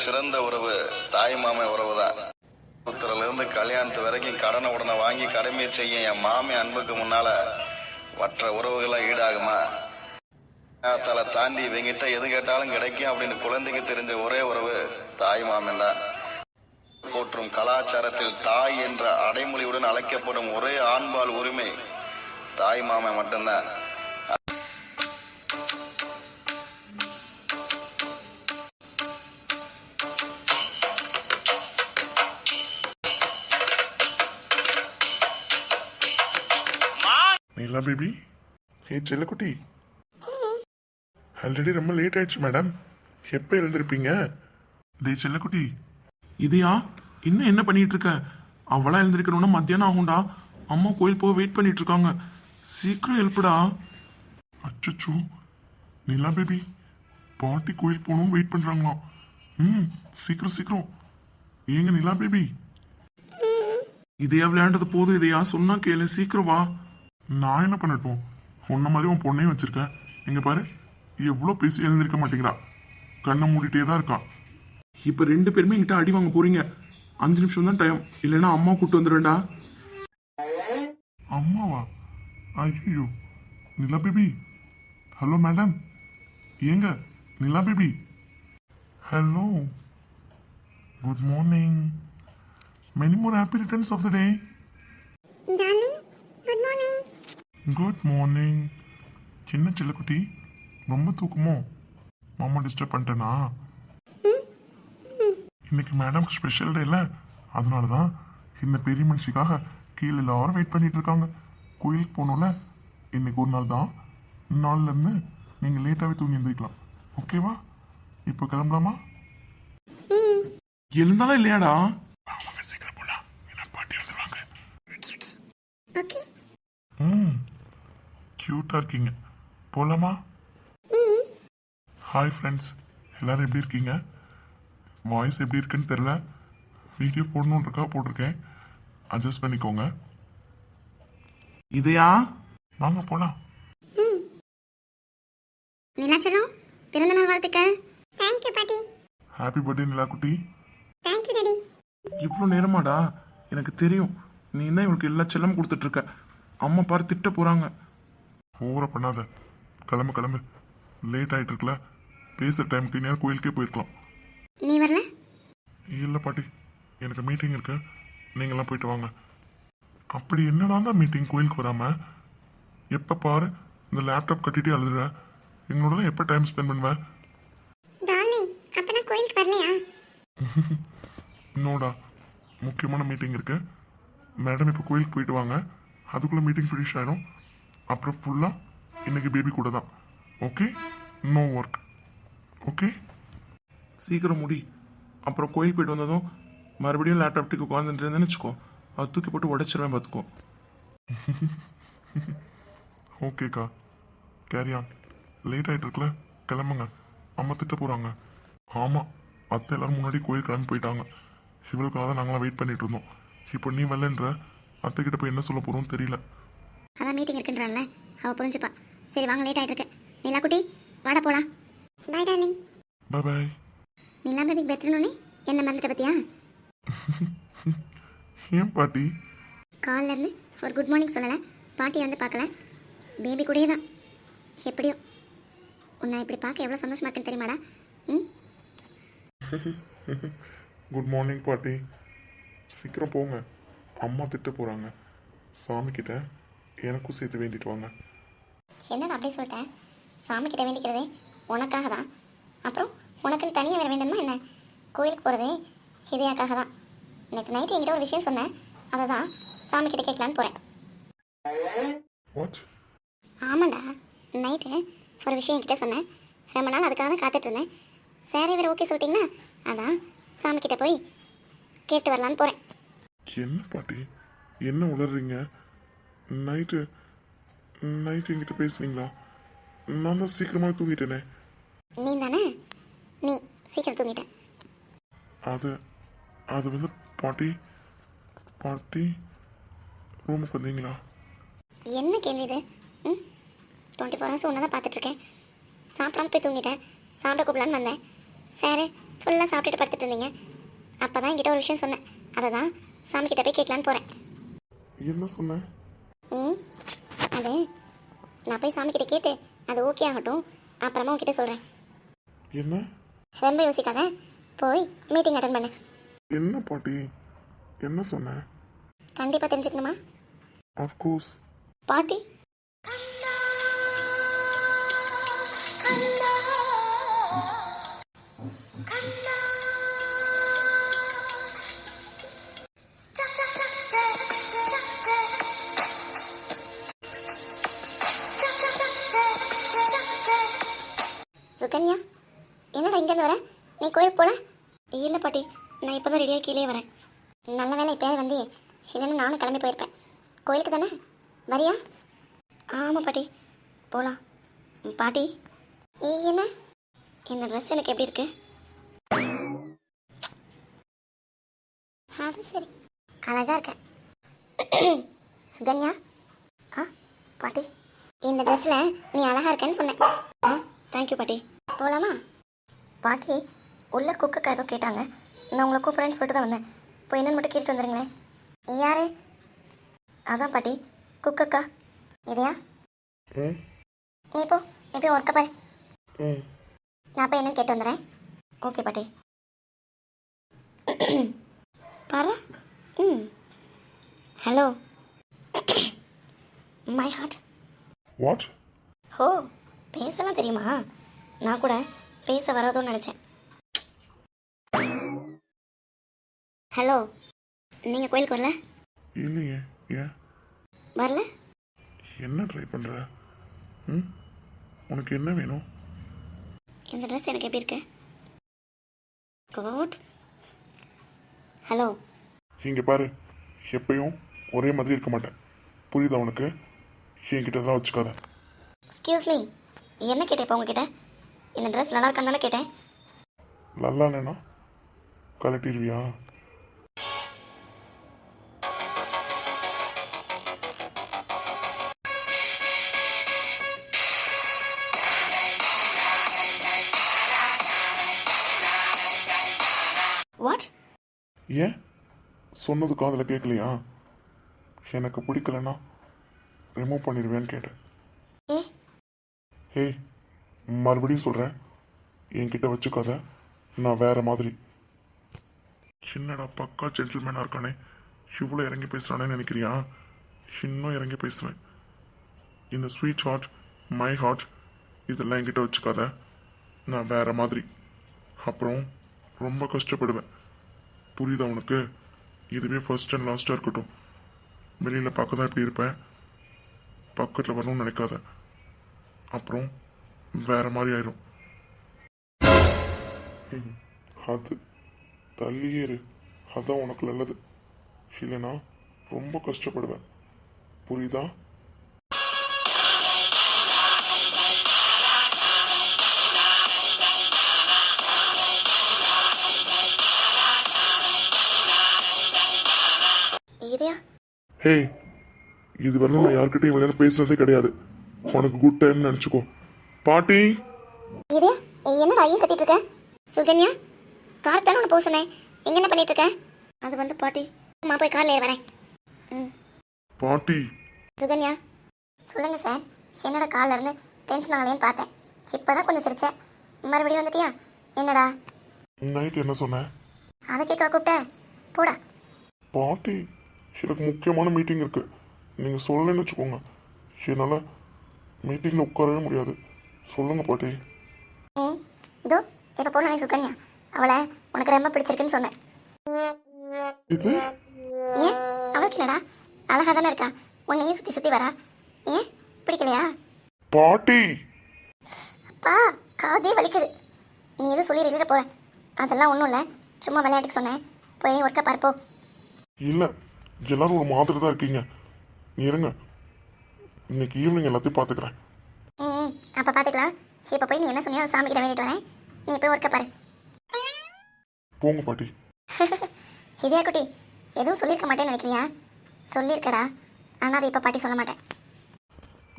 சிறந்த உறவு தாய் மாமன் உறவு தான் இருந்து கல்யாணத்து வரைக்கும் கடனை உடனே வாங்கி கடமையை செய்ய என் மாமி அன்புக்கு முன்னால மற்ற உறவுகள்லாம் ஈடாகுமா? தலை தாண்டி இவங்கிட்ட எது கேட்டாலும் கிடைக்கும் அப்படின்னு குழந்தைக்கு தெரிஞ்ச ஒரே உறவு தாய் மாமன் தான் போற்றும் கலாச்சாரத்தில் தாய் என்ற அடைமொழியுடன் அழைக்கப்படும் ஒரே ஆண்பால் உரிமை தாய் மாமன் மட்டும்தான். நீலா பேபி? ஏ செல்லக்குட்டி. ஆல்ரெடி ரொம்ப லேட் ஆயிடுச்சு மேடம் எப்போ எழுந்திருப்பீங்க? டே செல்லக்குட்டி. இதையா? இன்னும் என்ன பண்ணிட்டு இருக்க அவளா எழுந்திருக்கணும்னா மத்தியானம் ஆகும்டா. அம்மா கோயில் போக வெயிட் பண்ணிட்டு இருக்காங்க சீக்கிரம் எழுப்புடா. அச்சச்சோ. நீலா பேபி பாட்டி கோயில் போகணும் வெயிட் பண்ணுறாங்களாம் ம் சீக்கிரம் சீக்கிரம். ஏங்க நிலா பேபி? இதையா விளையாண்டது போதும் இதையா? சொன்னா கேளு சீக்கிரம் வா. நான் என்ன பண்ணட்டும்? உன்ன மாதிரி உன் பொண்ணையும் வச்சுருக்கேன். இங்கே பாரு எவ்வளோ பேசி எழுந்திருக்க மாட்டேங்கிறா. கண்ணை மூடிட்டே தான் இருக்கான் இப்போ ரெண்டு பேருமே என்கிட்ட அடி வாங்க போகிறீங்க அஞ்சு நிமிஷம் தான் டைம் இல்லைன்னா அம்மா கூட்டு வந்துடுவேன்டா. அம்மாவா? ஐயோ நிலா பேபி. ஹலோ மேடம் ஏங்க Nila baby. Hello good morning many more happy returns of the day good morning சின்ன செல்லக்குட்டி? ரொம்ப தூக்கமோ? மாமா டிஸ்டர்ப் பண்ணிட்டேனா? இன்னைக்கு மேடம்க்கு ஸ்பெஷல் டே இல்லை? அதனால தான் இந்த பெரிய மனுஷிக்காக கீழே எல்லாரும் வெயிட் பண்ணிட்டு இருக்காங்க. கோயிலுக்கு போகணும்ல? இன்னைக்கு ஒரு நாள் தான். நாள்ல இருந்து நீங்கள் லேட்டாகவே தூங்கி எழுந்திரிக்கலாம் ஓகேவா இப்போ கிளம்பலாமா? எழுந்தாலும் இல்லையாடா? சீக்கிரம் போலாம் என்ன பாட்டி வந்துருவாங்க? ம். க்யூட்டாக இருக்கீங்க. போகலாமா ஹாய் ஃப்ரெண்ட்ஸ் எல்லாரும் எப்படி இருக்கீங்க? வாய்ஸ் எப்படி இருக்குன்னு தெரில வீடியோ போடணுன்றக்கா போட்டிருக்கேன். அட்ஜஸ்ட் பண்ணிக்கோங்க. இதையா? வாங்க போகலாம் நிலாச்சலம் பிறந்த நாள் வாழ்த்துக்கள். தேங்க்யூ பாட்டி. ஹாப்பி பர்த்டே நிலா குட்டி தேங்க்யூ டாடி இவ்வளோ நேரமாடா? எனக்கு தெரியும். நீ தான் இவளுக்கு எல்லா செல்லம் கொடுத்துட்டு இருக்க? அம்மா பாரு திட்ட போறாங்க. ஓவரா பண்ணாத. கிளம்பு கிளம்பு. லேட் ஆகிட்டு இருக்குல்ல. பேசுகிற டைமுக்கு நேரம் கோயிலுக்கே போயிருக்கலாம். நீ வரல? இல்லை பாட்டி. எனக்கு மீட்டிங் இருக்கு. நீங்களாம் போயிட்டு வாங்க. அப்படி என்னடாங்க மீட்டிங் கோயிலுக்கு வராமல் எப்போ பாரு இந்த லேப்டாப் கட்டிட்டு அழுதுற. எங்களோட எப்போ டைம் ஸ்பெண்ட் பண்ணுவேன் இன்னோடா முக்கியமான மீட்டிங் இருக்கு. மேடம் இப்போ கோயிலுக்கு போயிட்டு வாங்க. அதுக்குள்ளே மீட்டிங் ஃபினிஷ் ஆயிடும் அப்புறம் ஃபுல்லாக இன்னைக்கு பேபி கூட தான் ஓகே நோ ஒர்க் ஓகே சீக்கிரம் முடி. அப்புறம் கோயில் போயிட்டு வந்ததும் மறுபடியும் லேப்டாப் டிக்கு உட்காந்துட்டு இருந்தேன்னு வச்சுக்கோ. அது தூக்கி போட்டு உடச்சிருவேன் பார்த்துக்கோ. ஓகேக்கா கேரி ஆன் லேட் ஆகிட்டு இருக்குல்ல? கிளம்புங்க. அம்மா திட்ட போகிறாங்க ஆமாம் அத்தை எல்லோரும் முன்னாடி கோயில் கிளம்பி போயிட்டாங்க. இவளுக்காக தான் நாங்களாம் வெயிட் பண்ணிகிட்டு இருந்தோம். இப்போ நீ வரலன்ற அத்தைக்கிட்ட போய் என்ன சொல்ல போகிறோம்னு தெரியல. அதான் மீட்டிங் இருக்குன்றான்ல. அவ புரிஞ்சுப்பா. சரி வாங்க லேட் ஆயிட்டு இருக்கு நிலா குட்டி வாட போலாம். Bye darling bye bye Nila baby பெத்துனோனே என்ன மறந்துட்ட பத்தியா? ஏன் பாட்டி? கால்ல இருந்து ஒரு குட் மார்னிங் சொல்லலை. பாட்டி வந்து பார்க்கல. பேபி கூடயே தான். எப்படியோ. உன்னை இப்படி பார்க்க எவ்வளோ சந்தோஷமா இருக்குன்னு தெரியுமாடா? ம்? குட் மார்னிங் பாட்டி. சீக்கிரம் போங்க. அம்மா திட்ட போகிறாங்க சாமி கிட்ட எனக்கும் சேர்த்து வேண்டிட்டு வாங்க என்னடா அப்படி சொல்லிட்டேன் சாமி கிட்ட வேண்டிக்கிறதே உனக்காக தான் அப்புறம் உனக்குன்னு தனியாக வர வேண்டுமா என்ன? கோயிலுக்கு போகிறதே ஹிதையாக்காக தான் நேற்று நைட்டு என்கிட்ட ஒரு விஷயம் சொன்னேன் அதை தான் சாமி கிட்ட கேட்கலான்னு போகிறேன் ஆமாண்டா நைட்டு ஒரு விஷயம் என்கிட்ட சொன்னேன் ரொம்ப நாள் அதுக்காக தான் காத்துட்டு இருந்தேன். சரி இவர் ஓகே சொல்லிட்டீங்களா? அதான் சாமி கிட்ட போய் கேட்டு வரலான்னு போகிறேன் என்ன பாட்டி? என்ன உளறீங்க? நைட்டு நைட்டு என்கிட்ட பேசுனீங்களா? நான் தான் சீக்கிரமாக தூங்கிட்டேனே. நீ தானே நீ சீக்கிரம் தூங்கிட்டேன் அது அது வந்து பாட்டி பாட்டி ரூமுக்கு வந்தீங்களா? என்ன கேள்வி இது? ம்? டுவெண்ட்டி ஃபோர் ஹவர்ஸ் ஒன்று தான் பார்த்துட்ருக்கேன். சாப்பிடாம போய் தூங்கிட்டேன் சாப்பிட கூப்பிடலான்னு வந்தேன். சரி ஃபுல்லாக சாப்பிட்டுட்டு படுத்துட்டு இருந்தீங்க. அப்போ தான் என்கிட்ட ஒரு விஷயம் சொன்னேன். அதை தான் சாமி கிட்ட போய் கேட்கலான்னு போகிறேன் என்ன சொன்ன ம் அது நான் போய் சாமி கிட்ட கேட்டு அது ஓகே ஆகட்டும். அப்புறமா உன்கிட்ட சொல்கிறேன் என்ன? ரொம்ப யோசிக்காத. போய் மீட்டிங் அட்டன் பண்ணு. என்ன பாட்டி? என்ன சொன்ன? கண்டிப்பாக தெரிஞ்சுக்கணுமா? ஆஃப்கோர்ஸ் பாட்டி? சுகன்யா என்னடா இங்கேருந்து வர? நீ கோயிலுக்கு போன இல்லை பாட்டி நான் இப்போ தான் ரெடியாக கீழே வரேன். நல்ல வேலை இப்போ வந்து இல்லைன்னு நானும் கிளம்பி போயிருப்பேன். கோயிலுக்கு தானே? வரியா? ஆமாம் பாட்டி. போகலாம் பாட்டி. ஏ, என்ன? இந்த ட்ரெஸ் எனக்கு எப்படி இருக்கு? அது சரி. அழகாக இருக்க சுகன்யா? ஆ பாட்டி. இந்த ட்ரெஸ்ஸில் நீ அழகாக இருக்கேன்னு சொன்னேன். ஆ தேங்க்யூ பாட்டி. போகலாமா பாட்டி உள்ள குக்கக்கா ஏதோ கேட்டாங்க. நான் உங்களை கூப்பிட்றேன்னு சொல்லிட்டு தான் வந்தேன். இப்போ என்னன்னு மட்டும் கேட்டு வந்துடுங்களேன் யாரு? அதான் பாட்டி குக்கக்கா. இதையா? ம். நீ போ நீ போய் ஒர்க்க பாரு. ம். நான் போய் என்னன்னு கேட்டு வந்துடுறேன் ஓகே பாட்டி. பாரு. ம். ஹலோ. மை ஹார்ட் வாட் ஹோ பேசலாம் தெரியுமா? நான் கூட பேச வராதோன்னு நினச்சேன். ஹலோ நீங்கள் கோயிலுக்கு வரல? இல்லையே ஏன்? வரல? என்ன ட்ரை பண்ணுற ம்? உனக்கு என்ன வேணும்? இந்த ட்ரெஸ் எனக்கு எப்படி இருக்கு? குட் ஹலோ இங்கே பாரு எப்பயும் ஒரே மாதிரி இருக்க மாட்டேன். புரியுதா உனக்கு? என்கிட்ட தான் வச்சுக்காத. எக்ஸ்கியூஸ் மீ என்ன கேட்டேன் இப்போ உங்ககிட்ட? இந்த ட்ரெஸ் நல்லா இருக்கான்னு தானே கேட்டேன். நல்லா இல்லைனா கலட்டிடுவியா வாட் ஏன்? சொன்னது காதில் கேட்கலையா எனக்கு பிடிக்கலன்னா ரிமூவ் பண்ணிடுவேன்னு கேட்டேன். ஏ? ஹே மறுபடியும் சொல்கிறேன் என்கிட்ட வச்சுக்காத. நான் வேற மாதிரி. சின்னடா பக்கா ஜென்டில்மேனாக இருக்கானே. இவ்வளோ இறங்கி பேசுகிறானே நினைக்கிறியா? இன்னும் இறங்கி பேசுவேன். இந்த ஸ்வீட் ஹார்ட் மை ஹார்ட் இதெல்லாம் என்கிட்ட வச்சுக்காத. நான் வேற மாதிரி. அப்புறம் ரொம்ப கஷ்டப்படுவேன். புரியுதா உனக்கு? இதுவே ஃபர்ஸ்ட் அண்ட் லாஸ்ட்டாக இருக்கட்டும். வெளியில் பார்க்க தான் இப்படி இருப்பேன். பக்கத்தில் வரணும்னு நினைக்காத. அப்புறம் வேற மாதிரி ஆயிரும். அது தள்ளியே இரு அதான் உனக்கு நல்லது. இல்லைனா ரொம்ப கஷ்டப்படுவேன். புரியுதா? ஹே இது வரலும் நான் யார்கிட்டயும் இவ்வளோ நேரம் பேசுனதே கிடையாது. உனக்கு குட் டைம்னு நினச்சிக்கோ. பாட்டி. இதையா என்னடா ஐயும் கத்திட்டு இருக்க? சுகன்யா கார் தானே உன்னை போக சொன்னேன். எங்க என்ன பண்ணிட்டு இருக்க? அது வந்து பாட்டி அம்மா போய் கார்ல ஏறி வரேன். ம். பாட்டி. சுகன்யா சொல்லுங்க சார். என்னடா கால்ல இருந்து டென்ஷன் ஆகலைன்னு பார்த்தேன். இப்பதான் கொஞ்சம் சிரிச்சேன். மறுபடியும் வந்துட்டியா? என்னடா? நைட் என்ன சொன்னேன் அதை கேட்க கூப்பிட்ட. போடா. பாட்டி எனக்கு முக்கியமான மீட்டிங் இருக்கு. நீங்கள் சொல்லலைன்னு வச்சுக்கோங்க. என்னால் மீட்டிங்கில் உட்காரவே முடியாது. சொல்லுங்க பாட்டி. ம் இதோ இப்போ போனானே சுகன்யா அவளை உனக்கு ரொம்ப பிடிச்சிருக்குன்னு சொன்னேன். இது? ஏன் அவளுக்கு என்னடா அழகா தானே இருக்கா. உன்னையும் சுற்றி சுற்றி வரா. ஏன் பிடிக்கலையா? பாட்டி. அப்பா காதே வலிக்குது. நீ எதுவும் சொல்லி வெளியிட போற அதெல்லாம் ஒன்றும் இல்லை. சும்மா விளையாட்டுக்கு சொன்னேன். போய் ஒர்க்கை பார்ப்போ இல்லை எல்லாரும் ஒரு மாதிரி தான் இருக்கீங்க. நீ இருங்க. இன்னைக்கு ஈவினிங் எல்லாத்தையும் பார்த்துக்கிறேன். அப்போ பார்த்துக்கலாம் இப்போ போய் நீ என்ன சொன்னியோ அதை சாமி கிட்ட வேண்டிட்டு வரேன். நீ போய் ஒர்க்கை பாரு. போங்க பாட்டி. இதே குட்டி எதுவும் சொல்லியிருக்க மாட்டேன்னு நினைக்கிறியா? சொல்லியிருக்கடா ஆனால் அதை இப்போ பாட்டி சொல்ல மாட்டேன்.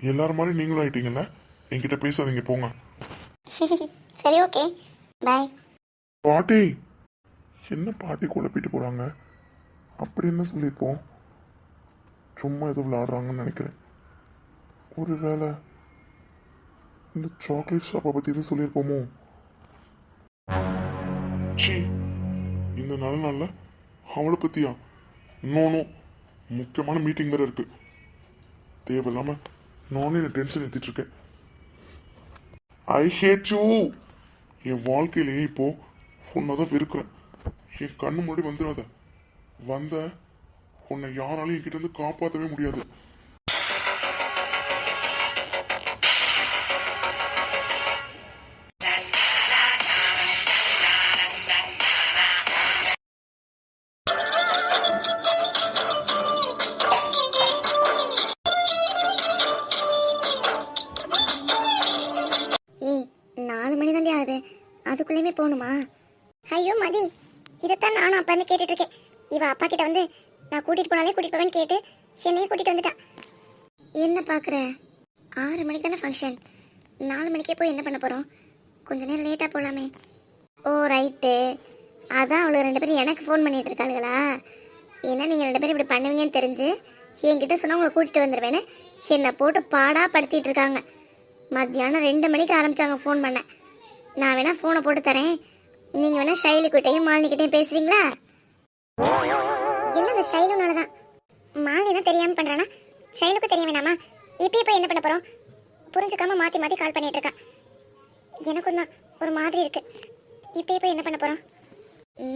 எல்லாரும் மாதிரி நீங்களும் ஆயிட்டீங்கல்ல? என்கிட்ட பேசாதீங்க போங்க. சரி ஓகே. பாய். பாட்டி என்ன பாட்டி குழப்பிட்டு போகிறாங்க அப்படி என்ன சொல்லியிருப்போம்? சும்மா ஏதோ விளையாடுறாங்கன்னு நினைக்கிறேன். ஒரு வேளை இந்த சாக்லேட் ஷாப்பை பற்றி எதுவும் சொல்லியிருப்போமோ? ச்சீ இந்த நல்ல நாளில் அவளை பற்றியா இன்னொன்னும் முக்கியமான மீட்டிங் வேறு இருக்கு. தேவையில்லாமல் நானே எனக்கு டென்ஷன் ஏற்றிட்டுருக்கேன் இருக்கேன். ஐ ஹேட் யூ என் வாழ்க்கையிலேயே இப்போ உன்னை தான் வெறுக்கிறேன். என் கண்ணு முன்னாடி வந்துடாத. வந்த உன்னை யாராலையும் என்கிட்ட இருந்து காப்பாற்றவே முடியாது. நான் கூட்டிட்டு போவேன்னு கேட்டு என்னையே கூட்டிட்டு வந்துட்டான். என்ன பாக்குற ஆறு மணிக்கு தானே ஃபங்க்ஷன் நாலு மணிக்கே போய் என்ன பண்ண போறோம்? கொஞ்ச நேரம் லேட்டா போலாமே. ஓ ரைட்டு அதான் அவ்வளோ ரெண்டு பேரும் எனக்கு ஃபோன் பண்ணிட்டு இருக்காளுங்களா ஏன்னா நீங்கள் ரெண்டு பேரும் இப்படி பண்ணுவீங்கன்னு தெரிஞ்சு என்கிட்ட சொன்னா உங்களை கூட்டிட்டு வந்துடுவேன்னு என்னை போட்டு பாடா படுத்திட்டு இருக்காங்க. மத்தியானம் ரெண்டு மணிக்கு ஆரம்பிச்சாங்க ஃபோன் பண்ண. நான் வேணா ஃபோனை போட்டு தரேன். நீங்க வேணா ஷைலு கிட்டையும் மாலினிக்கிட்டையும் பேசுறீங்களா? எல்லாம் இந்த ஷைலுனால தான் மாலினி தான் தெரியாம பண்றானா? ஷைலுக்கு தெரிய வேணாமா? இப்பயே போய் என்ன பண்ண போறோம்? புரிஞ்சுக்காம மாத்தி மாத்தி கால் பண்ணிட்டு இருக்கா எனக்கும் தான் ஒரு மாதிரி இருக்கு. இப்பயே போய் என்ன பண்ண போறோம்?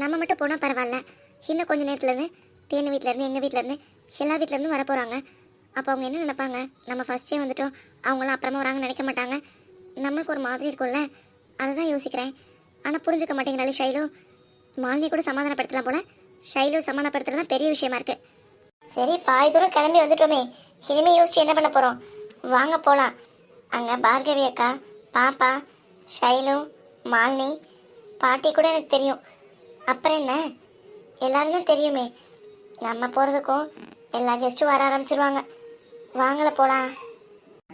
நம்ம மட்டும் போனா பரவாயில்ல. இன்னும் கொஞ்ச நேரத்துல இருந்து தேனு வீட்ல இருந்து எங்க வீட்ல இருந்து எல்லா வீட்ல இருந்து வர போறாங்க. அப்போ அவங்க என்ன நினைப்பாங்க? நம்ம ஃபர்ஸ்டே வந்துட்டோம். அவங்களாம் அப்புறமா வராங்கன்னு நினைக்க மாட்டாங்க. நம்மளுக்கு ஒரு மாதிரி இருக்கும்ல. அதுதான் யோசிக்கிறேன். ஆனால் புரிஞ்சுக்க மாட்டேங்கிறாளே ஷைலு. மாலினி கூட சமாதானப்படுத்தலாம் போல. ஷைலு சமாதானப்படுத்துறது தான் பெரிய விஷயமா இருக்கு. சரி பாய் தூரம் கிளம்பி வந்துட்டோமே. இனிமே யோசிச்சு என்ன பண்ண போகிறோம் வாங்க போகலாம் அங்கே பார்கவி அக்கா பாப்பா ஷைலு மாலினி பாட்டி கூட எனக்கு தெரியும். அப்புறம் என்ன? எல்லாரும் தான் தெரியுமே. நம்ம போகிறதுக்கும் எல்லா கெஸ்ட்டும் வர ஆரம்பிச்சிருவாங்க. வாங்கல போலாம்.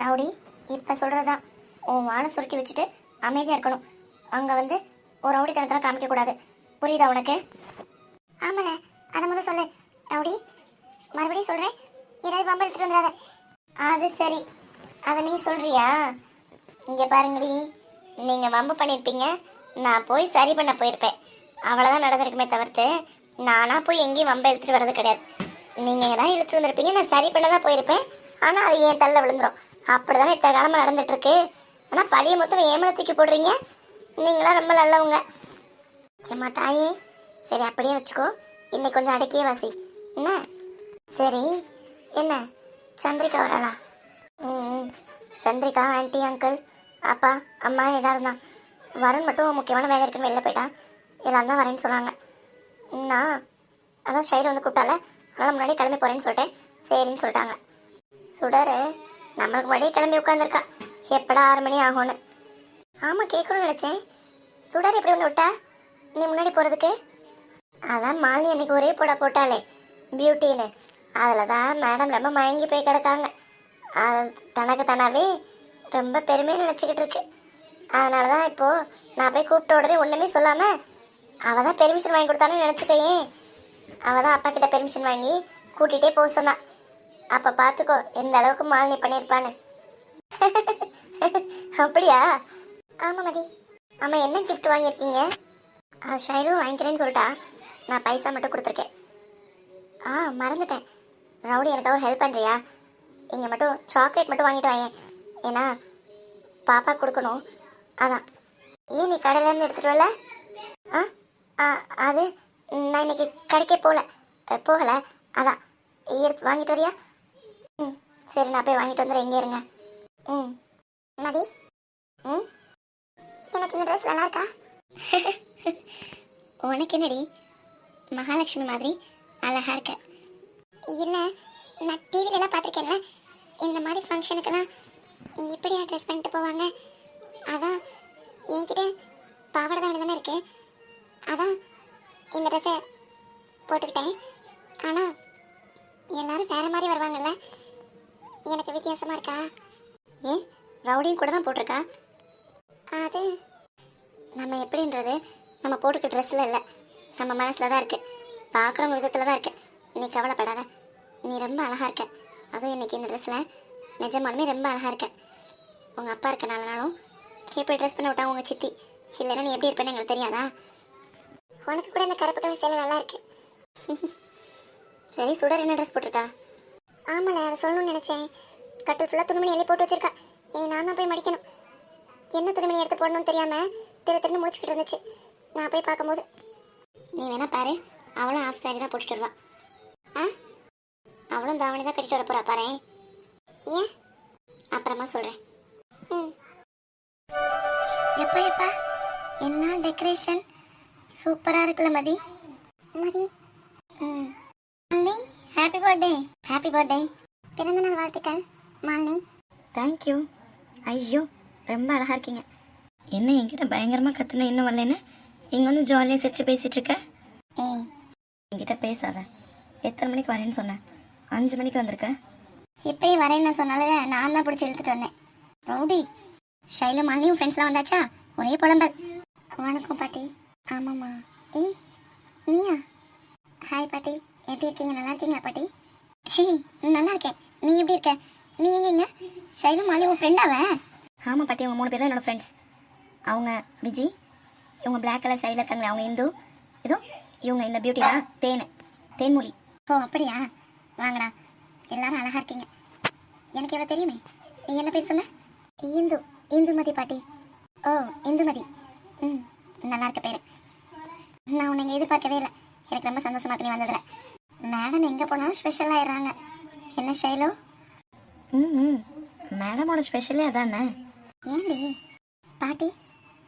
ரவுடி இப்போ சொல்கிறதா உன் வானை சுருட்டி வச்சுட்டு அமைதியாக இருக்கணும். அங்கே வந்து ஒரு ரவுடி தனத்தெல்லாம் காமிக்கக்கூடாது புரியுதா உனக்கு? ஆமாண்ணே அதை முதல் சொல்லு. ரவுடி மறுபடியும் சொல்கிறேன் ஏதாவது வம்பு எடுத்துட்டு வந்துடாத. அது சரி. அதை நீ சொல்கிறியா இங்கே பாருங்கடி. நீங்கள் வம்பு பண்ணியிருப்பீங்க நான் போய் சரி பண்ண போயிருப்பேன். அவ்வளோதான் நடந்திருக்குமே தவிர்த்து நானாக போய் எங்கேயும் வம்பை எடுத்துகிட்டு வர்றது கிடையாது. நீங்கள் தான் இழுத்து வந்திருப்பீங்க. நான் சரி பண்ண தான் போயிருப்பேன். ஆனால் அது என் தள்ள விழுந்துரும். அப்படி தானே இத்தனை காலமாக நடந்துகிட்ருக்கு ஆனால் பழிய மொத்தம் ஏமலை தூக்கி போடுறீங்க. நீங்களாம் ரொம்ப நல்லவங்க. ஏம்மா தாயே சரி அப்படியே வச்சுக்கோ. இன்னைக்கு கொஞ்சம் அடக்கியே வாசி. என்ன? சரி என்ன? சந்திரிகா வராளா? ம் ம். சந்திரிகா ஆன்ட்டி அங்கிள் அப்பா அம்மா எல்லாரும் தான். வருண் மட்டும் முக்கியமான வேலை இருக்குன்னு வெளில போயிட்டான் எல்லாரும் தான் வரேன்னு சொன்னாங்க. நான் அதான் ஷைர் வந்து கூப்பிட்டால அதனால் முன்னாடி கிளம்பி போகிறேன்னு சொல்லிட்டேன். சரின்னு சொல்லிட்டாங்க. சுடரு நம்மளுக்கு முன்னாடியே கிளம்பி உட்காந்துருக்கா எப்படா ஆறு மணி ஆகும்னு. ஆமாம் கேட்கணும்னு நினச்சேன். சுடர் எப்படி ஒன்று விட்டா? நீ முன்னாடி போகிறதுக்கு அதான் மாலி அன்னைக்கு ஒரே போட போட்டாலே பியூட்டின்னு அதில் தான் மேடம் ரொம்ப மயங்கி போய் கிடக்காங்க. அது தனக்கு தானாவே ரொம்ப பெருமையாக நினச்சிக்கிட்டு இருக்கு. அதனால தான் இப்போது நான் போய் கூப்பிட்ட உடனே ஒன்றுமே சொல்லாமல் அவள் தான் பெர்மிஷன் வாங்கி கொடுத்தான்னு நினச்சிக்கையே. அவள் தான் அப்பா கிட்ட பெர்மிஷன் வாங்கி கூட்டிகிட்டே போக சொன்னா. அப்போ பார்த்துக்கோ எந்த அளவுக்கு மாலினி பண்ணியிருப்பான்னு. அப்படியா? ஆமாம் மதி. ஆமாம் என்ன கிஃப்ட் வாங்கியிருக்கீங்க? ஆ ஷைலும் வாங்கிக்கிறேன்னு சொல்லிட்டா. நான் பைசா மட்டும் கொடுத்துருக்கேன். ஆ மறந்துட்டேன். ரவுடி எனக்கு ஒரு ஹெல்ப் பண்ணுறியா இங்கே மட்டும் சாக்லேட் மட்டும் வாங்கிட்டு வாங்க ஏன்னா பாப்பா கொடுக்கணும். அதான். ஏன் நீ கடையிலேருந்து எடுத்துகிட்டு வரல? ஆ? ஆ அது நான் இன்னைக்கு கடைக்கே போகல போகலை. அதான். எடுத்து வாங்கிட்டு வரியா? ம். சரி நான் போய் வாங்கிட்டு வந்துடுறேன். இங்கே இருங்க. ம். மதி ம்? எனக்கு இந்த ட்ரெஸ் நல்லா இருக்கா? உனக்கு என்னடி? மகாலட்சுமி மாதிரி அழகாக இருக்க. இல்லை நான் டிவிலலாம் பார்த்துருக்கேன்ல? இந்த மாதிரி ஃபங்க்ஷனுக்கெல்லாம் இப்படியா ட்ரெஸ் பண்ணிட்டு போவாங்க. அதான் என்கிட்ட பாவாடை தான் தானே இருக்கு. அதான் இந்த ட்ரெஸ்ஸை போட்டுக்கிட்டேன். ஆனால் எல்லாரும் வேற மாதிரி வருவாங்கல்ல? எனக்கு வித்தியாசமாக இருக்கா? ஏன் ரவுடியும் கூட தான் போட்டிருக்கா? அது நம்ம எப்படின்றது நம்ம போட்டுக்க ட்ரெஸ்ஸில் இல்லை. நம்ம மனசில் தான் இருக்குது பார்க்குறவங்க விதத்தில் தான் இருக்குது நீ கவலைப்படாத. நீ ரொம்ப அழகா இருக்க. அதுவும் இன்னைக்கு இந்த ட்ரெஸ்ஸில் நிஜமாலுமே ரொம்ப அழகா இருக்க. உங்கள் அப்பா இருக்க நாளும் எப்படி ட்ரெஸ் பண்ண விட்டாங்க உங்கள் சித்தி. இல்லைன்னா நீ எப்படி இருப்பேன்னு எங்களுக்கு தெரியாதா? உனக்கு கூட இந்த கருப்பு கலர் சேலை நல்லா இருக்கு. சரி சுடர் என்ன ட்ரெஸ் போட்டிருக்கா? ஆமாண்ணே அதை சொல்லணும்னு நினச்சேன். கட்டில் ஃபுல்லாக துணிமணி எல்லாம் போட்டு வச்சிருக்கா. இனி நான் தான் போய் மடிக்கணும். என்ன துணிமணி எடுத்து போடணும்னு தெரியாமல் திரு திருன்னு முடிச்சுக்கிட்டு இருந்துச்சு. நான் போய் பார்க்கும்போது. நீ வேணா பாரு. அவளும் ஆஃப் சாரி தான் போட்டுட்டு வருவா. ஆ? அவளும் தாவணி தான் கட்டிட்டு வர போறா பாரு ஏன்? அப்புறமா சொல்கிறேன் ம். எப்பா எப்பா? என்ன டெக்கரேஷன் சூப்பராக இருக்குல்ல மதி. மதி. ம். Malini happy birthday happy birthday பிறந்த நாள் வாழ்த்துக்கள் மாலினி. தேங்க்யூ ஐயோ ரொம்ப அழகா இருக்கீங்க. என்ன என்கிட்ட பயங்கரமாக கத்துன இன்னும் வரலன்னு? இங்கே வந்து ஜாலியாக சிரிச்சு பேசிட்டு இருக்க? ஏய். என்கிட்ட பேசாத. எத்தனை மணிக்கு வரேன்னு சொன்னேன். அஞ்சு மணிக்கு வந்திருக்க? இப்பயே வரேன்னு சொன்னால நான் தான் பிடிச்சி இழுத்துட்டு வந்தேன். ரவுடி ஷைலு மாலினியும் ஃப்ரெண்ட்ஸ்லாம் வந்தாச்சா? ஒரே புலம்பல். வணக்கம் பாட்டி. ஆமாம்மா. ஏய் நீயா? ஹாய் பாட்டி. எப்படி இருக்கீங்க? நல்லா இருக்கீங்களா பாட்டி? ஹே நல்லா இருக்கேன். நீ எப்படி இருக்க? நீ எங்கங்க ஷைலு மாலி உன் ஃப்ரெண்டாவ ஆமாம் பாட்டி அவங்க மூணு பேர் தான் என்னோட ஃப்ரெண்ட்ஸ் அவங்க விஜி இவங்க பிளாக் கலர் சைடில் இருக்காங்களே அவங்க இந்து. இதோ இவங்க இந்த பியூட்டி தான் தேன். தேன்மொழி. ஓ அப்படியா? வாங்கடா. எல்லாரும் அழகா இருக்கீங்க. எனக்கு எவ்வளோ தெரியுமே? நீ என்ன பேர் சொன்ன? இந்து. இந்துமதி பாட்டி. ஓ இந்துமதி ம் நல்லா இருக்க பேர். நான் உன்னை இங்கே எதிர்பார்க்கவே இல்லை. எனக்கு ரொம்ப சந்தோஷமா இருக்கு நீ வந்ததில். மேடம் எங்கே போனாலும் ஸ்பெஷல் ஆயிடுறாங்க. என்ன ஷைலோ? ம் ம். மேடமோட ஸ்பெஷலே அதானே? ஏண்டி? பாட்டி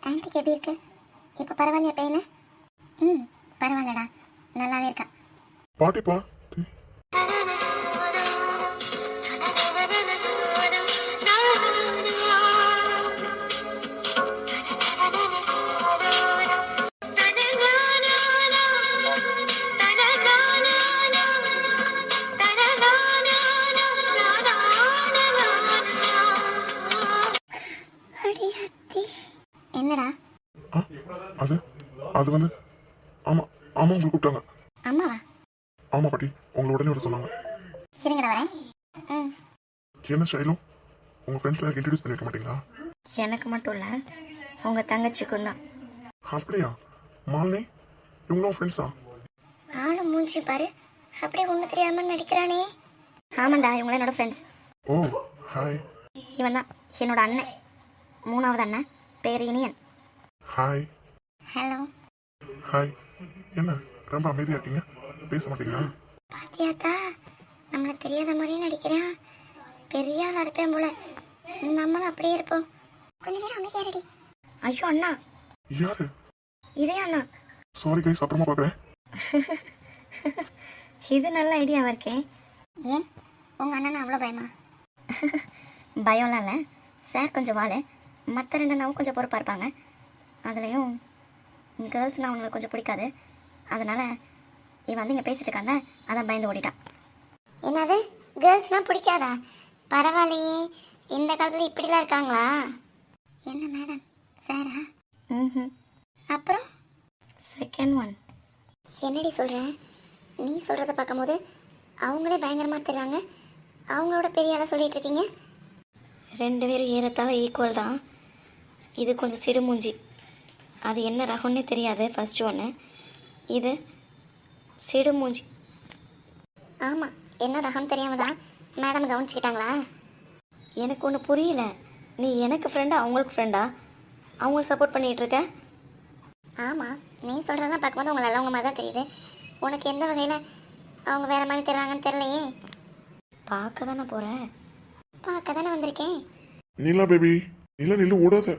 ஆன்ட்டிக்கு எப்படி இருக்கு? இப்போ பரவாயில்லையா பெயின்? ம் பரவாயில்லடா. நல்லாவே இருக்கா. பாட்டிப்பா என்னடா? அது அது வந்து ஆமாம் ஆமாம் உங்களை கூப்பிட்டாங்க. விட சொன்னாங்க. இருங்கடா வரேன். ம். என்ன ஷைலும் உங்கள் ஃப்ரெண்ட்ஸில் இன்ட்ரடியூஸ் பண்ணியிருக்க மாட்டீங்களா? எனக்கு மட்டும் இல்லை. உங்கள் தங்கச்சிக்கும் தான். அப்படியா? மாலினி இவங்களும் ஃப்ரெண்ட்ஸா ஆளு மூஞ்சி பாரு. அப்படியே ஒண்ணு தெரியாம நடிக்கிறானே. ஆமாண்டா இவங்களே என்னோட ஃப்ரெண்ட்ஸ் ஓ ஹாய் இவன் தான் என்னோட அண்ணன். மூணாவது அண்ணன். பேர் இனியன். ஹாய் ஹலோ ஹாய் என்ன ரொம்ப அமைதியாக இருக்கீங்க? பேச மாட்டீங்களா? பாத்தியாத்தா நம்மள தெரியாத மாதிரியே நடிக்கிறான். பெரிய ஆளா இருப்பேன் போல. நம்மளும் அப்படியே இருப்போம். கொஞ்ச நேரம் அமைதியா ரெடி ஐயோ அண்ணா. யாரு? இதே அண்ணா. சாரி கைஸ் அப்புறமா பார்க்குறேன் இது நல்ல ஐடியாவாக இருக்கே. ஏன்? உங்க அண்ணன் அவ்வளோ பயமா? பயம்லாம் இல்லை. சார் கொஞ்சம் வாழை மற்ற ரெண்டு அண்ணாவும் கொஞ்சம் பொறுப்பாக இருப்பாங்க. அதுலேயும் கேர்ள்ஸ்னால் அவங்களுக்கு கொஞ்சம் பிடிக்காது. அதனால் இவன் வந்து இங்கே பேசிட்டு இருக்காங்க அதான் பயந்து ஓடிட்டான். என்னது? கேர்ள்ஸ்லாம் பிடிக்காதா? பரவாயில்லையே. இந்த காலத்துல இப்படிலாம் இருக்காங்களா? என்ன மேடம் சாரா ம் அப்புறம்? செகண்ட் ஒன் என்னடி சொல்ற? நீ சொல்றத பார்க்கும்போது அவங்களே பயங்கரமா தெரியாங்க அவங்களோட பெரிய ஆளா சொல்லிட்டு இருக்கீங்க. ரெண்டு பேரும் ஏறத்தாழ ஈக்குவல் தான். இது கொஞ்சம் சிடுமூஞ்சி அது என்ன ரகம்னே தெரியாது ஃபர்ஸ்ட் ஒன்று இது சிடு மூஞ்சி. ஆமா என்ன ரகம் தெரியாம தான் மேடம் கவனிச்சுக்கிட்டாங்களா? எனக்கு ஒன்று புரியல. நீ எனக்கு ஃப்ரெண்டா அவங்களுக்கு ஃப்ரெண்டா அவங்களுக்கு சப்போர்ட் பண்ணிகிட்டு இருக்க ஆமாம் நீ சொல்கிறதெல்லாம் பார்க்கும்போது அவங்க நல்லவங்க மாதிரி தான் தெரியுது. உனக்கு எந்த வகையில் அவங்க வேறு மாதிரி தெரிறாங்கன்னு தெரியலையே. பார்க்க தானே போகிறேன் பார்க்க தானே வந்திருக்கேன். நீலா பேபி நீலா நில்லு ஓடாத.